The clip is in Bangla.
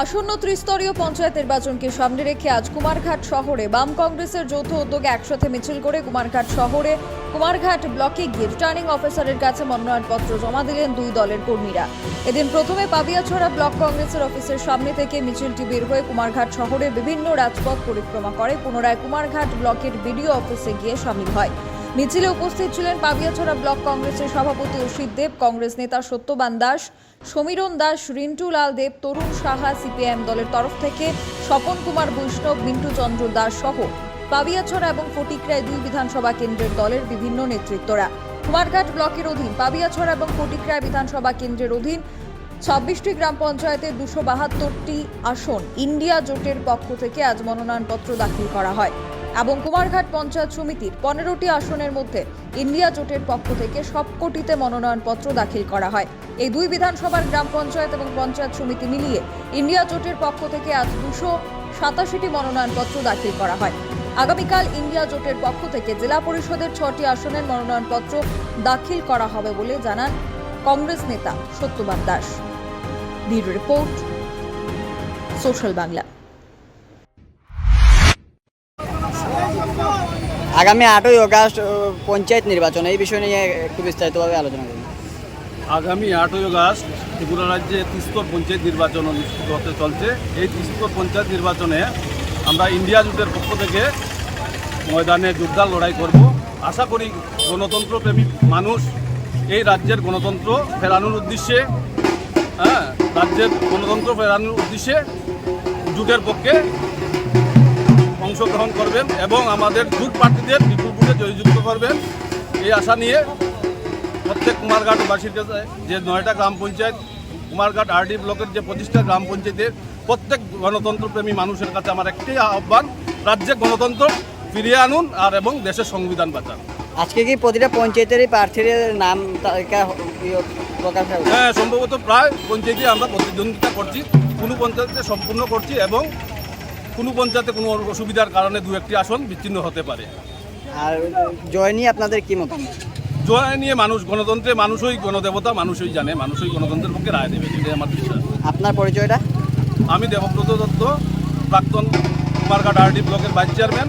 আসন্ন ত্রিস্তরীয় পঞ্চায়েত নির্বাচনকে সামনে রেখে আজ কুমারঘাট শহরে বাম কংগ্রেসের যৌথ উদ্যোগে একসাথে মিছিল করে কুমারঘাট শহরে কুমারঘাট ব্লকে গিয়ে রিটার্নিং অফিসারের কাছে মনোনয়নপত্র জমা দিলেন দুই দলের কর্মীরা। এদিন প্রথমে পাবিয়াছড়া ব্লক কংগ্রেসের অফিসের সামনে থেকে মিছিলটি বের হয়ে কুমারঘাট শহরে বিভিন্ন রাজপথ পরিক্রমা করে। পুনরায় কুমারঘাট ব্লকের বিডিও অফিসে গিয়ে সামিল হয়। মিছিলে উপস্থিত ছিলেন পাবিয়াছড়া ব্লক কংগ্রেসের সভাপতি অসিত দেব, কংগ্রেস নেতা সত্যবান দাস, সমীরণ দাস, রিন্টু লাল দেব, তরুণ সাহা, সিপিআইএম দলের তরফ থেকে স্বপন কুমার বৈষ্ণব, মিন্টু চন্দ্র দাস সহ পাবিয়াছড়া এবং ফটিকরায় দুই বিধানসভা কেন্দ্রের দলের বিভিন্ন নেতৃত্বরা। কুমারঘাট ব্লকের অধীন পাবিয়াছড়া এবং ফটিকরায় বিধানসভা কেন্দ্রের অধীন ছাব্বিশটি গ্রাম পঞ্চায়েতের দুশো বাহাত্তরটি আসন ইন্ডিয়া জোটের পক্ষ থেকে আজ মনোনয়নপত্র দাখিল করা হয়। এবং কুমারঘাট পঞ্চায়েত সমিতির পনেরোটি আসনের মধ্যে ইন্ডিয়া জোটের পক্ষ থেকে সবকটিতে মনোনয়নপত্র দাখিল করা হয়। এই দুই বিধানসভার গ্রাম পঞ্চায়েত এবং পঞ্চায়েত সমিতি মিলিয়ে ইন্ডিয়া জোটের পক্ষ থেকে আজ দুশো সাতাশিটি মনোনয়নপত্র দাখিল করা হয়। আগামীকাল ইন্ডিয়া জোটের পক্ষ থেকে জেলা পরিষদের ছটি আসনের মনোনয়নপত্র দাখিল করা হবে বলে জানান কংগ্রেস নেতা Satyaban Das. Report, social Bangla. আগামী আটই অগাস্ট পঞ্চায়েত নির্বাচন, এই বিষয় নিয়ে একটু বিস্তারিতভাবে আলোচনা করুন আগামী আটই অগাস্ট ত্রিপুরা রাজ্যে তিস্তর পঞ্চায়েত নির্বাচন অনুষ্ঠিত হতে চলছে। এই তিস্তর পঞ্চায়েত নির্বাচনে আমরা ইন্ডিয়া জোটের পক্ষ থেকে ময়দানে জোরদার লড়াই করব। আশা করি গণতন্ত্র প্রেমিক মানুষ এই রাজ্যের গণতন্ত্র ফেরানোর উদ্দেশ্যে হ্যাঁ রাজ্যের গণতন্ত্র ফেরানোর উদ্দেশ্যে জোটের পক্ষে অংশগ্রহণ করবেন এবং আমাদের জোট প্রার্থীদের বিপুল ভোটে জয়যুক্ত করবেন। এই আশা নিয়ে প্রত্যেক কুমারঘাটবাসীর কাছে যে নয়টা গ্রাম পঞ্চায়েত কুমারঘাট আরডি ব্লকের যে পঁচিশটা গ্রাম পঞ্চায়েতের প্রত্যেক গণতন্ত্রপ্রেমী মানুষের কাছে আমার একটি আহ্বান রাজ্যে গণতন্ত্র ফিরিয়ে আনুন আর এবং দেশের সংবিধান বাঁচান। আজকে কি প্রতিটা পঞ্চায়েতেরই প্রার্থীর নাম ইয়ে প্রকাশ হ্যাঁ সম্ভবত প্রায় পঞ্চায়েতে আমরা প্রতিদ্বন্দ্বিতা করছি কোনো পঞ্চায়েতে সম্পূর্ণ করছি এবং কোনো পঞ্চায়েতে কোনো অসুবিধার কারণে দু একটি আসন বিচ্ছিন্ন হতে পারে। আর জয় নিয়ে আপনাদের কি মত? জয় নিয়ে মানুষ গণতন্ত্রে মানুষই গণদেবতা মানুষই জানে মানুষই গণতন্ত্রের পক্ষে রায় দেবে এটাই আমার বিশ্বাস। আপনার পরিচয়টা? আমি দেবব্রত দত্ত প্রাক্তন কুমারঘাট আরডি ব্লকের ভাইস চেয়ারম্যান।